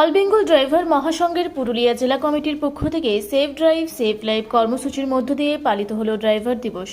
All Bengal driver মহাসংঘের পুরুলিয়া জেলা কমিটির পক্ষ থেকে সেফ ড্রাইভ সেফ লাইফ কর্মসূচির মধ্য দিয়ে পালিত হল ড্রাইভার দিবস।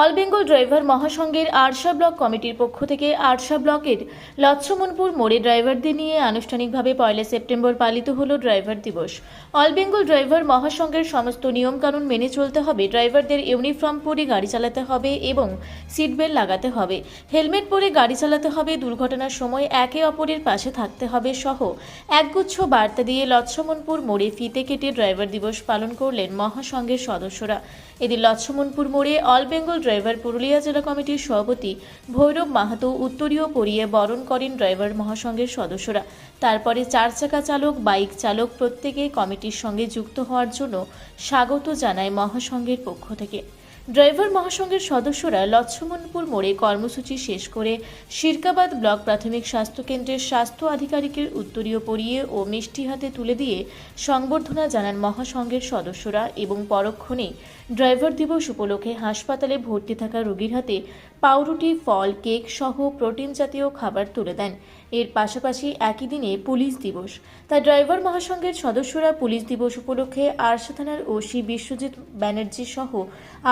অল বেঙ্গল ড্রাইভার মহাসংঘের আরশা ব্লক কমিটির পক্ষ থেকে আরশা ব্লকের লচ্ছমনপুর মোড়ে ড্রাইভারদের নিয়ে আনুষ্ঠানিকভাবে পয়লা সেপ্টেম্বর পালিত হল ড্রাইভার দিবস। অল বেঙ্গল ড্রাইভার মহাসংঘের সমস্ত নিয়মকানুন মেনে চলতে হবে, ড্রাইভারদের ইউনিফর্ম পরে গাড়ি চালাতে হবে এবং সিট বেল্ট লাগাতে হবে। হেলমেট পরে গাড়ি চালাতে হবে, দুর্ঘটনার সময় একে অপরের পাশে থাকতে হবে সহ একগুচ্ছ বার্তা দিয়ে লচ্ছমনপুর মোড়ে ফিতে কেটে ড্রাইভার দিবস পালন করলেন মহাসংঘের সদস্যরা। এদিন লচ্ছমনপুর মোড়ে অল বেঙ্গল ড্রাইভার পুরুলিয়া জেলা কমিটির সভাপতি ভৈরব মাহাতো উত্তরীয় পরিয়ে বরণ করেন ড্রাইভার মহাসংঘের সদস্যরা। তারপরে চার চাকা চালক, বাইক চালক প্রত্যেকে কমিটির সঙ্গে যুক্ত হওয়ার জন্য স্বাগত জানায় মহাসংঘের পক্ষ থেকে। ড্রাইভার মহাসংঘের সদস্যরা লচ্ছমনপুর মোড়ে কর্মসূচি শেষ করে শিরকাবাদ ব্লক প্রাথমিক স্বাস্থ্য কেন্দ্রের স্বাস্থ্য আধিকারিকের উত্তরীয় পরিয়ে ও মিষ্টি হাতে তুলে দিয়ে সংবর্ধনা জানান মহাসংঘের সদস্যরা এবং পরক্ষণেই ড্রাইভার দিবস উপলক্ষে হাসপাতালে ভর্তি থাকা রোগীর হাতে পাউরুটি, ফল, কেক সহ প্রোটিন জাতীয় খাবার তুলে দেন। এর পাশাপাশি একই দিনে পুলিশ দিবস। তাই ড্রাইভার মহাসংঘের সদস্যরা পুলিশ দিবস উপলক্ষে আরশা থানার ওসি বিশ্বজিৎ ব্যানার্জি সহ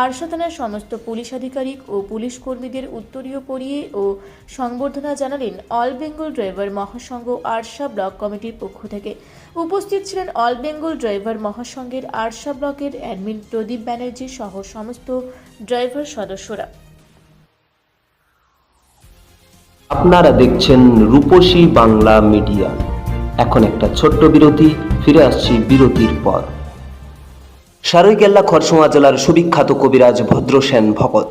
আরশা থানার সমস্ত পুলিশ আধিকারিক ও পুলিশ কর্মীদের উত্তরীয় পরিয়ে ও সংবর্ধনা জানালেন অল বেঙ্গল ড্রাইভার মহাসংঘ আরশা ব্লক কমিটির পক্ষ থেকে। উপস্থিত ছিলেন অল বেঙ্গল ড্রাইভার মহাসংঘের আরশা ব্লকের অ্যাডমিন প্রদীপ ব্যানার্জি সহ সমস্ত ড্রাইভার সদস্যরা। আপনারা দেখছেন রূপসী বাংলা মিডিয়া। এখন একটা ছোট্ট বিরতি, ফিরে আসছি বিরতির পর। সারৈকেল্লা খরসোয়া জেলার সুবিখ্যাত কবিরাজ Bhadrasen Bhagat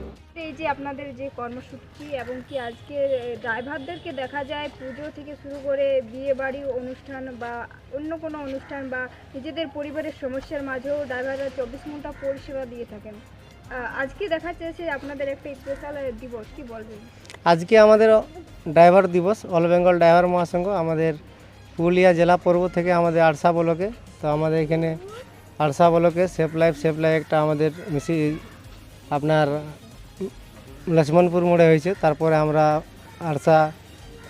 আপনাদের যে কর্মসূচি এবং কি আজকে ড্রাইভারদেরকে দেখা যায় পুজো থেকে শুরু করে বিয়ে বাড়ি অনুষ্ঠান বা অন্য কোনো অনুষ্ঠান বা নিজেদের পরিবারের সমস্যার মাঝেও ড্রাইভাররা চব্বিশ ঘণ্টা পরিষেবা দিয়ে থাকেন। আজকে দেখা যাচ্ছে আপনাদের একটা স্পেশাল দিবস, কি বলবেন? আজকে আমাদের ড্রাইভার দিবস, অল বেঙ্গল ড্রাইভার মহাসংঘ, আমাদের পুরুলিয়া জেলা পর্ব থেকে আমাদের আরসা বলকে। তো আমাদের এখানে আরসা বলকে, সেফ লাইফ সেফ লাইফ একটা আমাদের মিশি আপনার লক্ষ্মণপুর মোড়ে হয়েছে। তারপরে আমরা আরসা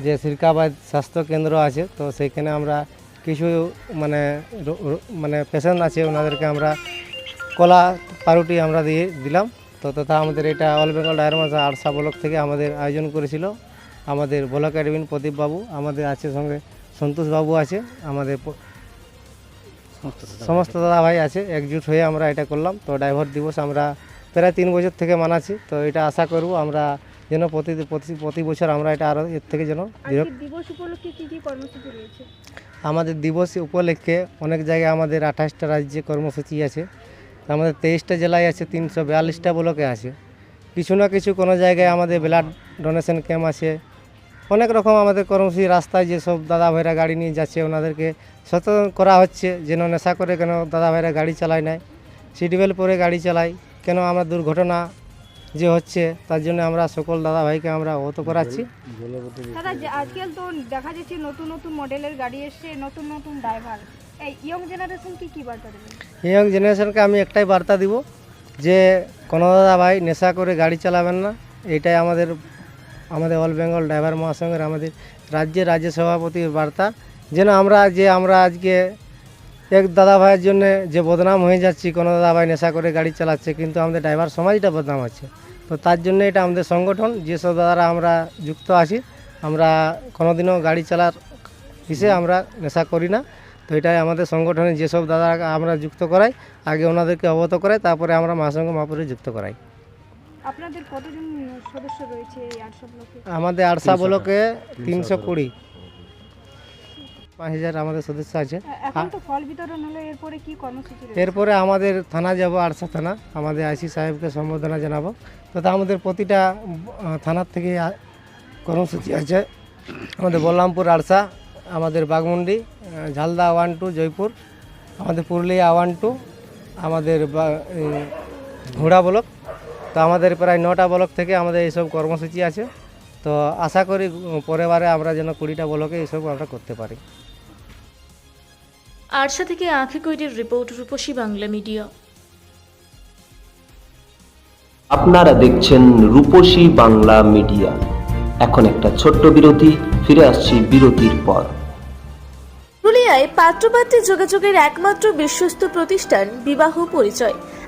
যে সিরকাবাদ স্বাস্থ্য কেন্দ্র আছে তো সেইখানে আমরা কিছু মানে মানে পেশেন্ট আছে ওনাদেরকে আমরা কলা পাউরুটি আমরা দিয়ে দিলাম। তো তথা আমাদের এটা অল বেঙ্গল ডায়ার মাসা আরসা ব্লক থেকে আমাদের আয়োজন করেছিল। আমাদের ব্লক অ্যাডমিন প্রদীপ বাবু আমাদের আছে সঙ্গে সন্তোষ বাবু আছে আমাদের সমস্ত দাদা ভাই আছে একজুট হয়ে আমরা এটা করলাম। তো ড্রাইভার দিবস আমরা প্রায় তিন বছর থেকে মানাচ্ছি। তো এটা আশা করব আমরা যেন প্রতি প্রতি বছর আমরা এটা আরও এর থেকে যেন আমাদের দিবস উপলক্ষে অনেক জায়গায় আমাদের আঠাশটা রাজ্যে কর্মসূচি আছে। আমাদের তেইশটা জেলায় আছে তিনশো বিয়াল্লিশটা ব্লকে আছে। কিছু না কিছু কোনো জায়গায় আমাদের ব্লাড ডোনেশন ক্যাম্প আছে। অনেক রকম আমাদের কর্মসূচি রাস্তায় যেসব দাদা ভাইরা গাড়ি নিয়ে যাচ্ছে ওনাদেরকে সচেতন করা হচ্ছে যেন নেশা করে কেন দাদা ভাইরা গাড়ি চালায় নাই। সিট বেল্ট পরে গাড়ি চালায়। কেন আমরা দুর্ঘটনা যে হচ্ছে তার জন্য আমরা সকল দাদা ভাইকে আমরা অবগত করাচ্ছি। দাদা আজকাল তো দেখা যাচ্ছে নতুন নতুন মডেলের গাড়ি এসছে নতুন নতুন ড্রাইভার এই ইয়ং জেনারেশন কি কি বার্তা দেবেন? ইয়ং জেনারেশনকে আমি একটাই বার্তা দিব যে কোনো দাদা ভাই নেশা করে গাড়ি চালাবেন না। এটাই আমাদের আমাদের অল বেঙ্গল ড্রাইভার মহাসংঘের আমাদের রাজ্যের রাজ্য সভাপতির বার্তা। যেন আমরা যে আমরা আজকে এক দাদা ভাইয়ের জন্য যে বদনাম হয়ে যাচ্ছি কোনো দাদা ভাই নেশা করে গাড়ি চালাচ্ছে কিন্তু আমাদের ড্রাইভার সমাজটা বদনাম হচ্ছে। তো তার জন্য এটা আমাদের সংগঠন যেসব দাদারা আমরা যুক্ত আছি আমরা কোনোদিনও গাড়ি চালার হিসেবে আমরা নেশা করি না। তো এটাই আমাদের সংগঠনে যেসব দাদা আমরা যুক্ত করাই আগে ওনাদেরকে অবগত করাই তারপরে আমরা মহাসংঘ মহাপুরে যুক্ত করাই। আপনাদের কতজন সদস্য রয়েছে আটশো আমাদের আরসা ব্লকে তিনশো কুড়ি। পাঁচ হাজার আমাদের সদস্য আছে। এখন তো ফল বিতরণ হলো এরপরে কি কর্মসূচি এরপরে আমাদের থানা যাব আরসা থানা আমাদের আইসি সাহেবকে সম্বোধনা জানাব। তথা আমাদের প্রতিটা থানার থেকে কর্মসূচি আছে। আমাদের বলরামপুর আরসা আমাদের বাগমুন্ডি ঝালদা ওয়ান টু জয়পুর আমাদের পুরুলিয়া ওয়ান টু আমাদের ঘোড়া ব্লক। তো আমাদের প্রায় নটা ব্লক থেকে আমাদের এইসব কর্মসূচি আছে। তো আশা করি উম, পরের বারে আমরা যেন কুড়িটা ব্লকে এইসব আমরা করতে পারি। আরশা থেকে আঁখি কৈরির রিপোর্ট রূপসী বাংলা মিডিয়া। আপনারা দেখছেন রূপসী বাংলা মিডিয়া। এখন একটা ছোট্ট বিরতি ফিরে আসছি বিরতির পর। পুরুলিয়ায় পাত্রপাত্রে যোগাযোগের একমাত্র বিশ্বস্ত প্রতিষ্ঠান বিবাহ পরিচয়।